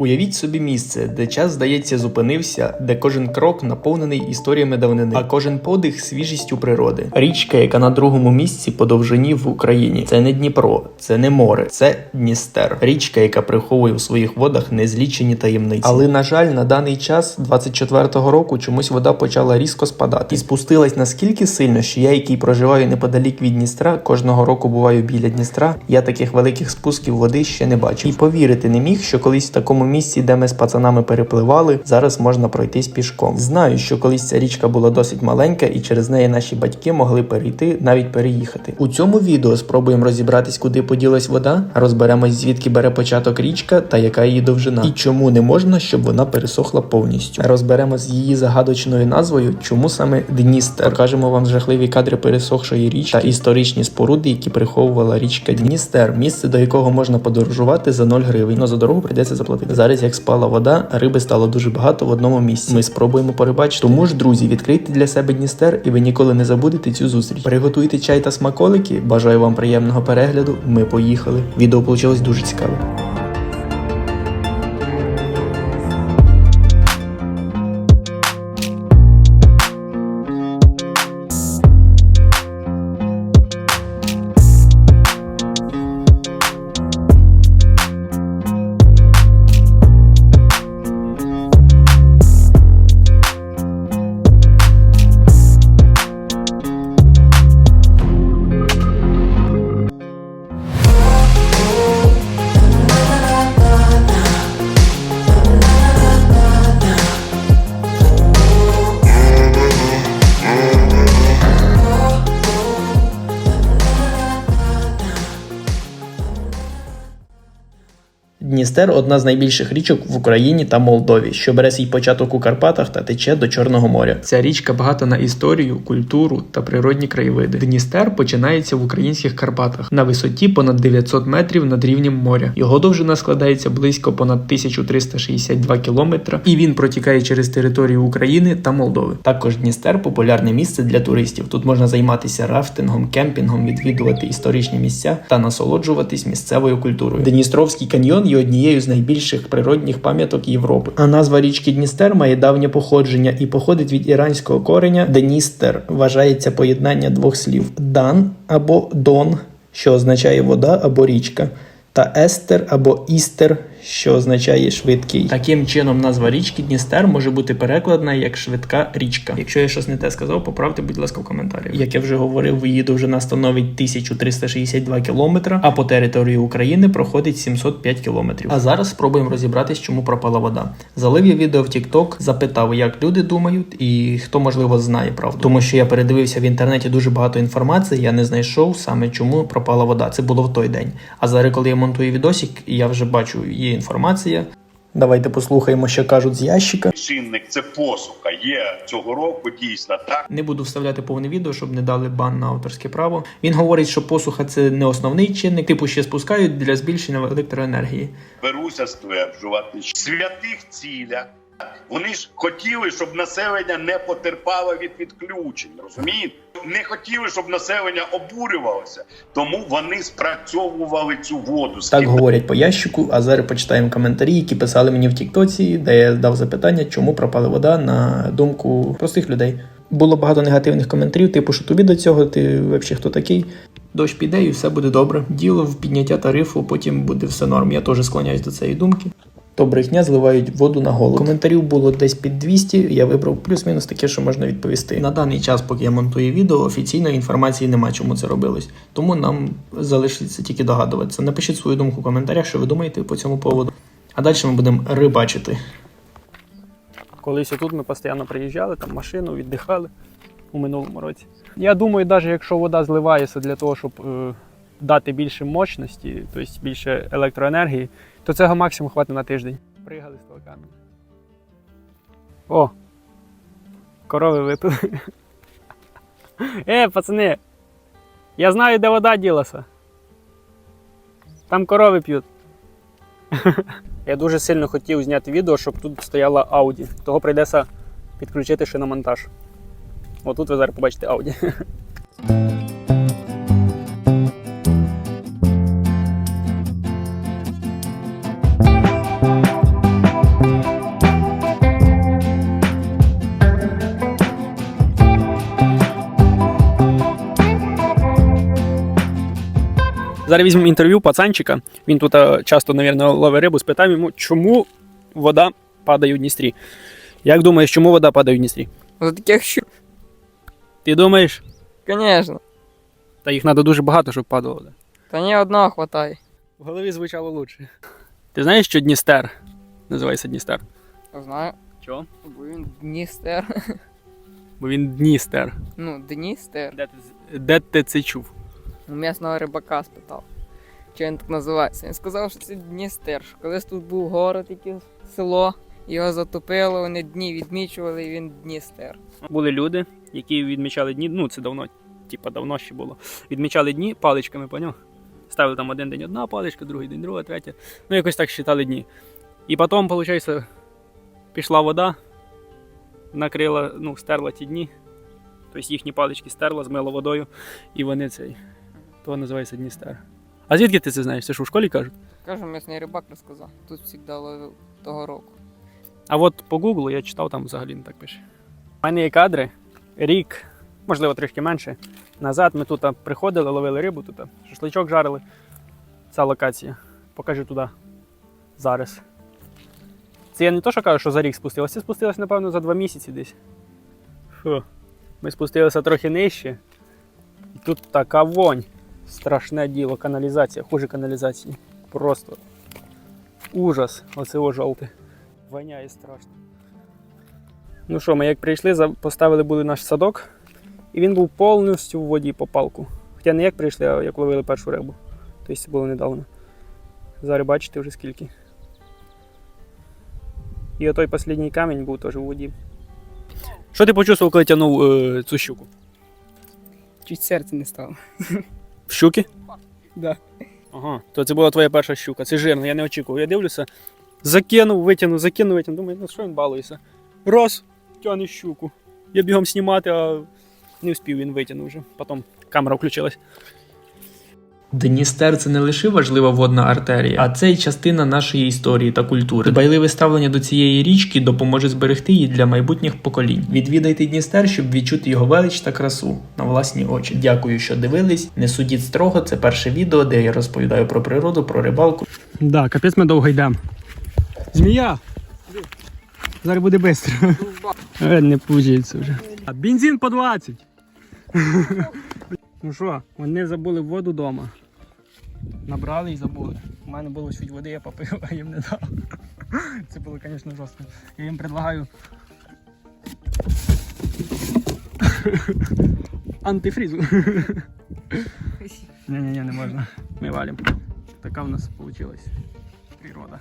Уявіть собі місце, де час, здається, зупинився, де кожен крок наповнений історіями давнини, а кожен подих свіжістю природи. Річка, яка на другому місці по довжині в Україні. Це не Дніпро, це не море, це Дністер. Річка, яка приховує у своїх водах незлічені таємниці. Але на жаль, на даний час, 24-го року, чомусь вода почала різко спадати і спустилась наскільки сильно, що я, який проживаю неподалік від Дністра, кожного року буваю біля Дністра. Я таких великих спусків води ще не бачив. І повірити не міг, що колись в такому місці, де ми з пацанами перепливали, зараз можна пройтись пішком. Знаю, що колись ця річка була досить маленька, і через неї наші батьки могли перейти, навіть переїхати. У цьому відео спробуємо розібратись, куди поділась вода, розберемось, звідки бере початок річка та яка її довжина, і чому не можна, щоб вона пересохла повністю. Розберемо з її загадочною назвою, чому саме Дністер. Покажемо вам жахливі кадри пересохшої річки та історичні споруди, які приховувала річка Дністер, місце до якого можна подорожувати за 0 гривень. Но за дорогу прийдеться заплатити. Зараз, як спала вода, риби стало дуже багато в одному місці. Ми спробуємо перебачити. Тому ж, друзі, відкрийте для себе Дністер, і ви ніколи не забудете цю зустріч. Приготуйте чай та смаколики. Бажаю вам приємного перегляду. Ми поїхали. Відео вийшло дуже цікаве. Дністер одна з найбільших річок в Україні та Молдові, що бере свій початок у Карпатах та тече до Чорного моря. Ця річка багата на історію, культуру та природні краєвиди. Дністер починається в українських Карпатах на висоті понад 900 метрів над рівнем моря. Його довжина складається близько понад 1362 кілометра, і він протікає через територію України та Молдови. Також Дністер популярне місце для туристів. Тут можна займатися рафтингом, кемпінгом, відвідувати історичні місця та насолоджуватись місцевою культурою. Дністровський каньйон є однією з найбільших природних пам'яток Європи. А назва річки Дністер має давнє походження і походить від іранського кореня Деністер. Вважається поєднання двох слів дан або дон, що означає вода або річка, та естер або істер, що означає швидкий. Таким чином, назва річки Дністер може бути перекладена як швидка річка. Якщо я щось не те сказав, поправте, будь ласка, в коментарях. Як я вже говорив, її довжина становить 1362 кілометра, а по території України проходить 705 кілометрів. А зараз спробуємо розібратись, чому пропала вода. Залив я відео в TikTok, запитав, як люди думають, і хто можливо знає правду. Тому що я передивився в інтернеті дуже багато інформації, я не знайшов саме чому пропала вода. Це було в той день. А зараз, коли я монтую відосик, я вже бачу, є інформація. Давайте послухаємо, що кажуть з ящика. чинник це посуха. Є цього року дійсно так. Не буду вставляти повне відео, щоб не дали бан на авторське право. Він говорить, що посуха це не основний чинник, типу ще спускають для збільшення електроенергії. Беруся стверджувати що в святих цілях. Вони ж хотіли, щоб населення не потерпало від відключень. Розумієте? Не хотіли, щоб населення обурювалося, тому вони спрацьовували цю воду. Так говорять по ящику, а зараз почитаємо коментарі, які писали мені в Тіктоці, де я дав запитання, чому пропала вода на думку простих людей. Було багато негативних коментарів, типу, що тобі до цього, ти взагалі хто такий. Дощ піде і все буде добре. Діло в підняття тарифу, потім буде все норм. Я теж склоняюсь до цієї думки. То брехня зливають воду на голову. Коментарів було десь під 200, я вибрав плюс-мінус таке, що можна відповісти. На даний час, поки я монтую відео, офіційної інформації немає, чому це робилось. Тому нам залишиться тільки догадуватися. Напишіть свою думку в коментарях, що ви думаєте по цьому поводу. А далі ми будемо рибачити. Колись отут ми постійно приїжджали, там машину віддихали у минулому році. Я думаю, навіть якщо вода зливається для того, щоб е, дати більше мощності, тобто більше електроенергії, то цього максимум хватить на тиждень. Пригали з того. О! Корови випили. Е, пацани! Я знаю, де вода ділася. Там корови п'ють. Я дуже сильно хотів зняти відео, щоб тут стояла Audi. Того прийдеться підключити ще на монтаж. Отут ви зараз побачите Audi. Зараз візьмемо інтерв'ю пацанчика. Він тут е, часто, мабуть, ловить рибу. Спитаємо йому, чому вода падає у Дністрі. Як думаєш, чому вода падає у Дністрі? За таких що? Ти думаєш, Звісно. та їх треба дуже багато, щоб падала вода. Та ні одного хватає. В голові звучало лучше. Ти знаєш, що Дністер називається Дністер? Знаю. Чого? Бо він Дністер. Бо він Дністер. Ну, Дністер. Де ти, де ти це чув? У місного рибака спитав. Чи він так називається? Він сказав, що це Дністер. Що колись тут був город, якесь село, його затопило, вони дні відмічували, і він Дністер. Були люди, які відмічали дні, ну це давно, типа давно ще було. Відмічали дні паличками, поняв? Ставили там один день одна паличка, другий день друга, третя. Ну, якось так считали дні. І потім, виходить, пішла вода, накрила, ну, стерла ті дні. Тобто їхні палички стерла, змила водою, і вони цей. То називається Дністер. А звідки ти це знаєш? Це ж у школі кажуть? Кажу, місний рибак розказав. Тут завжди ловив того року. А от по Гуглу я читав, там взагалі не так пише. У мене є кадри. Рік, можливо, трішки менше. Назад ми тут приходили, ловили рибу, тут шашличок жарили. Ця локація. Покажу туди. Зараз. Це я не то, що кажу, що за рік спустилося. Це спустилося, напевно, за два місяці десь. Фу. Ми спустилися трохи нижче. І тут така вонь. Страшне діло, каналізація, хуже каналізації. Просто ужас. Оце жовте. Воняє страшно. Ну що, ми як прийшли, поставили були наш садок, і він був повністю в воді по палку. Хоча не як прийшли, а як ловили першу рибу. Тобто це було недавно. Зараз бачите вже скільки. І отой останній камінь був теж у воді. Що ти почувствував, коли тягнув е, цю щуку? Чуть серце не стало. В щуки? Да. Ага, то це була твоя перша щука. Це жирно, я не очікував. Я дивлюся, закинув, витягнув, закинув, витягнув. Думаю, ну що він балується? Раз, тягне щуку. Я бігом знімати, а не встиг він витягнув вже. Потім камера включилась. Дністер це не лише важлива водна артерія, а це й частина нашої історії та культури. Дбайливе ставлення до цієї річки допоможе зберегти її для майбутніх поколінь. Відвідайте Дністер, щоб відчути його велич та красу на власні очі. Дякую, що дивились. Не судіть строго. Це перше відео, де я розповідаю про природу, про рибалку. Да, капець ми довго йдемо. Змія! Зараз буде швидко. Е, Не пужається вже. А бензин по 20. Ну що, вони забули воду вдома. Набрали і забули. У мене було чуть води, я попив, а їм не дав. Це було, звісно, жорстко. Я їм предлагаю. Антифрізу. Ні-ні-ні, не можна. Ми валимо. Така в нас вийшла природа.